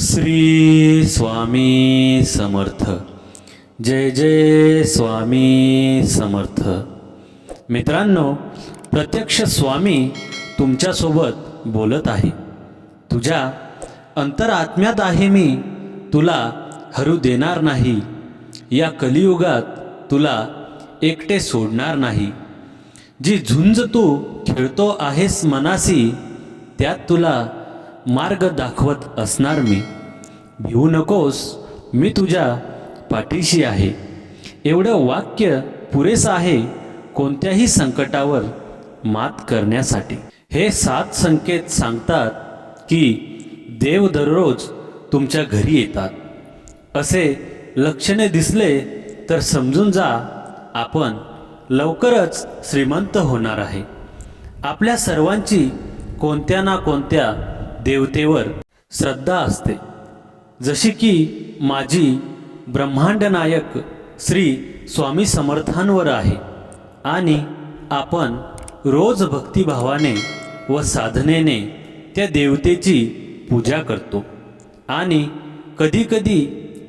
श्री स्वामी समर्थ. जय जय स्वामी समर्थ. मित्रांनो प्रत्यक्ष स्वामी तुमच्यासोबत बोलत आहे. तुझ्या अंतरात्म्यात आहे मी तुला हरू देणार नाही. या कलियुगात तुला एकटे सोडणार नाही. जी झुंज तू खेळतो आहेस मनासी त्यात तुला मार्ग दाखवत असणार मी. भिवू नकोस मी तुझ्या पाठीशी आहे. एवढं वाक्य पुरेसं आहे कोणत्याही संकटावर मात करण्यासाठी. हे सात संकेत सांगतात की देव दररोज तुमच्या घरी येतात. असे लक्षणे दिसले तर समजून जा आपण लवकरच श्रीमंत होणार आहे. आपल्या सर्वांची कोणत्या ना कोणत्या देवतेवर श्रद्धा असते. जशी की माझी ब्रह्मांडनायक श्री स्वामी समर्थांवर आहे आणि आपण रोज भक्तिभावाने व साधनेने त्या देवतेची पूजा करतो आणि कधीकधी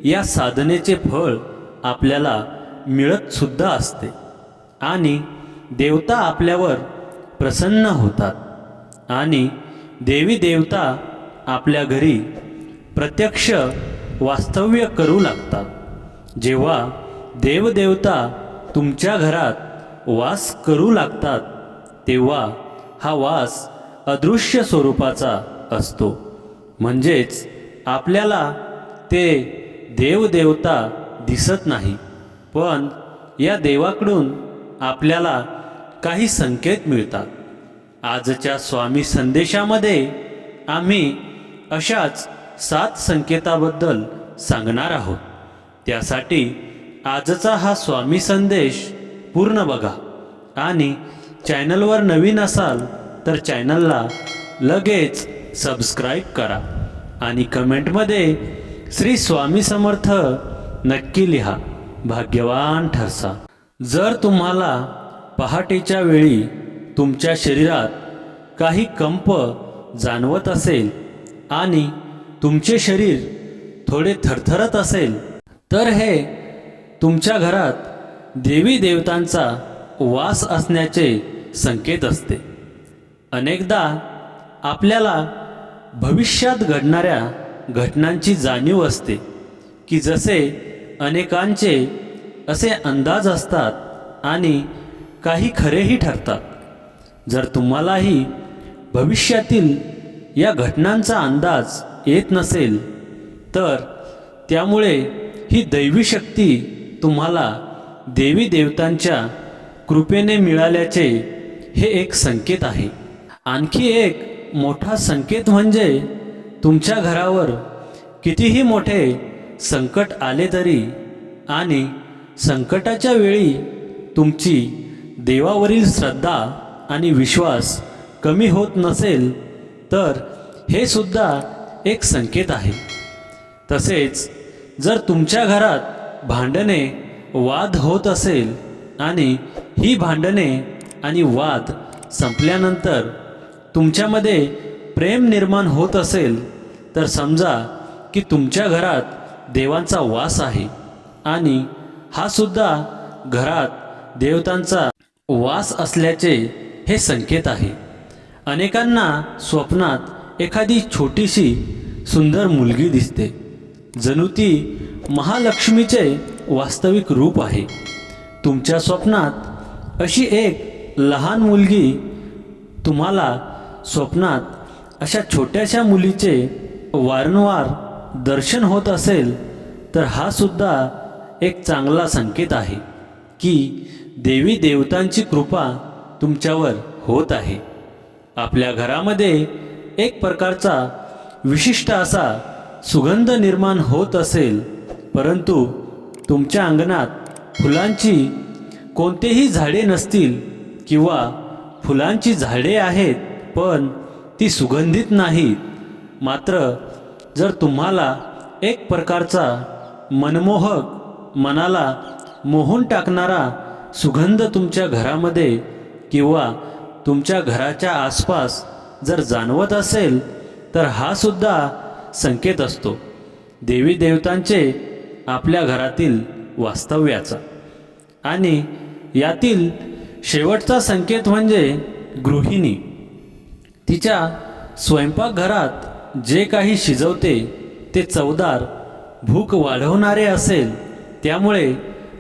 या साधनेचे फळ आपल्याला मिळतसुद्धा असते आणि देवता आपल्यावर प्रसन्न होतात आणि देवी देवता आपल्या घरी प्रत्यक्ष वास्तव्य करू लागतात. जेव्हा देवदेवता तुमच्या घरात वास करू लागतात तेव्हा हा वास अदृश्य स्वरूपाचा असतो. म्हणजेच आपल्याला ते देवदेवता दिसत नाही. पण या देवाकडून आपल्याला काही संकेत मिळतात. आजच्या स्वामी संदेशामध्ये आम्ही अशाच सात संकेताबद्दल सांगणार आहोत. त्यासाठी आजचा हा स्वामी संदेश पूर्ण बघा. आणि चॅनलवर नवीन असाल तर चॅनलला लगेच सबस्क्राईब करा. आणि कमेंटमध्ये श्री स्वामी समर्थ नक्की लिहा. भाग्यवान ठरसा. जर तुम्हाला पहाटेच्या वेळी तुमच्या शरीरात काही कंप जाणवत असेल आणि तुमचे शरीर थोडे थरथरत असेल तर हे तुमच्या घरात देवी देवतांचा वास असण्याचे संकेत असते. अनेकदा आपल्याला भविष्यात घडणाऱ्या घटनांची जाणीव असते की जसे अनेकांचे असे अंदाज असतात आणि काही खरेही ठरतात. जर तुम्हालाही भविष्यातील या घटनांचा अंदाज येत नसेल तर त्यामुळे ही दैवी शक्ती तुम्हाला देवी देवतांच्या कृपेने मिळाल्याचे हे एक संकेत आहे. आणखी एक मोठा संकेत म्हणजे तुमच्या घरावर कितीही मोठे संकट आले तरी आणि संकटाच्या वेळी तुमची देवावरील श्रद्धा आणि विश्वास कमी होत नसेल तर हे सुद्धा एक संकेत आहे. तसेच जर तुमच्या घरात भांडणे वाद होत असेल आणि ही भांडणे आणि वाद संपल्यानंतर तुमच्यामध्ये प्रेम निर्माण होत असेल तर समजा की तुमच्या घरात देवांचा वास आहे आणि हा सुद्धा घरात देवतांचा वास असल्याचे हे संकेत आहे. अनेकांना स्वप्नात एखादी छोटीशी सुंदर मुलगी दिसते. जणू ती महालक्ष्मीचे वास्तविक रूप आहे. तुमच्या स्वप्नात अशी एक लहान मुलगी तुम्हाला स्वप्नात अशा छोट्याशा मुलीचे वारंवार दर्शन होत असेल तर हा सुद्धा एक चांगला संकेत आहे की देवी देवतांची कृपा तुमच्यावर होत आहे. आपल्या घरामध्ये एक प्रकारचा विशिष्ट असा सुगंध निर्माण होत असेल परंतु तुमच्या अंगणात फुलांची कोणतेही झाडे नसतील किंवा फुलांची झाडे आहेत पण ती सुगंधित नाहीत. मात्र जर तुम्हाला एक प्रकारचा मनमोहक मनाला मोहून टाकणारा सुगंध तुमच्या घरामध्ये किंवा तुमच्या घराच्या आसपास जर जाणवत असेल तर हा सुद्धा संकेत असतो. देवी देवतांचे आपल्या घरातील वास्तव्याचा. आणि यातील शेवटचा संकेत म्हणजे गृहिणी. तिच्या स्वयंपाकघरात जे काही शिजवते ते चवदार भूक वाढवणारे असेल त्यामुळे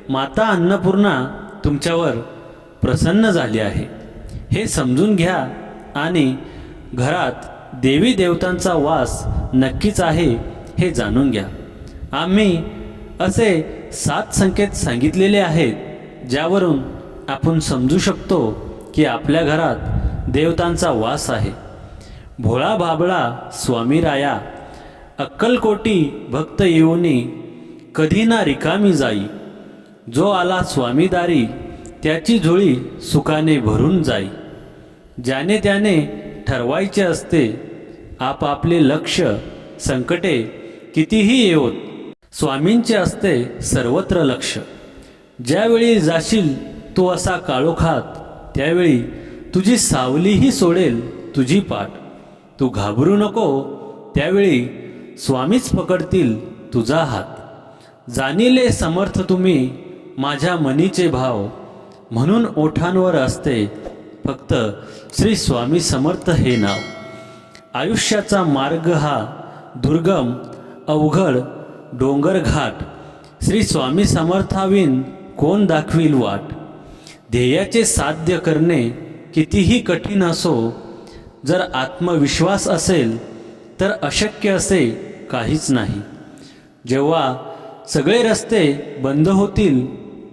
माता अन्नपूर्णा तुमच्यावर प्रसन्न झाली आहे. हे समजून घ्या आणि घरात देवी देवतांचा वास नक्कीच आहे हे जाणून घ्या. आम्ही असे सात संकेत सांगितलेले आहेत ज्यावरून आपण समजू शकतो की आपल्या घरात देवतांचा वास आहे. भोळा भाबळा स्वामी राया अक्कलकोटी भक्त येऊनी कधी ना रिकामी जाई. जो आला स्वामीदारी त्याची झोळी सुखाने भरून जाई. ज्याने त्याने ठरवायचे असते आपापले लक्ष संकटे कितीही येवत स्वामींचे असते सर्वत्र लक्ष. ज्यावेळी जाशील तू असा काळोखात त्यावेळी तुझी सावलीही सोडेल तुझी पाठ. तू घाबरू नको त्यावेळी स्वामीच पकडतील तुझा हात. जाणीले समर्थ तुम्ही माझ्या मनीचे भाव. म्हणून ओठांवर असते. फक्त श्री स्वामी समर्थ हे नाव आयुष्याचा मार्ग हा दुर्गम अवघड डोंगरघाट. श्री स्वामी समर्थाविन कोण दाखवील वाट? ध्येयाचे साध्य करणे कितीही कठीण असो जर आत्मविश्वास असेल तर अशक्य असे काहीच नाही. जेव्हा सगळे रस्ते बंद होतील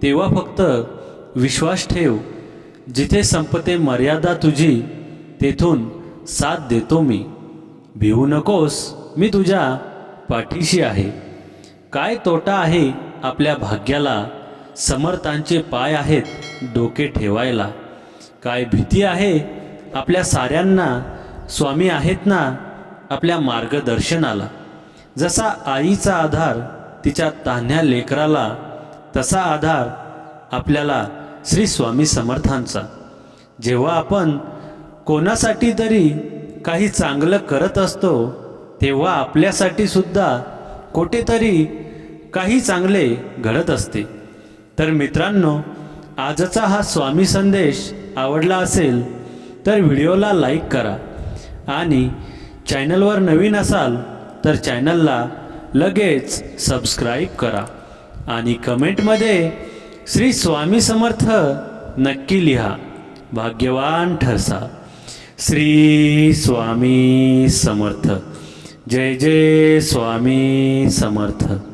तेव्हा फक्त विश्वास ठेव. जिथे संपते मर्यादा तुझी तेथून साथ देतो मी. भिवू नकोस मी तुझ्या पाठीशी आहे. काय तोटा आहे आपल्या भाग्याला? समर्थांचे पाय आहेत डोके ठेवायला. काय भीती आहे आपल्या साऱ्यांना? स्वामी आहेत ना आपल्या मार्गदर्शनाला. जसा आईचा आधार तिच्या तान्ह्या लेकराला तसा आधार आपल्याला श्री स्वामी समर्थांचा. जेव्हा आपण कोणासाठी तरी काही चांगलं करत असतो तेव्हा आपल्यासाठी सुद्धा कुठेतरी काही चांगले घडत असते. तर मित्रांनो आजचा हा स्वामी संदेश आवडला असेल तर व्हिडिओला लाईक करा. आणि चॅनलवर नवीन असाल तर चॅनलला लगेच सबस्क्राईब करा. आणि कमेंटमध्ये श्री स्वामी समर्थ नक्की लिहा. भाग्यवान ठरसा. श्री स्वामी समर्थ. जय जय स्वामी समर्थ.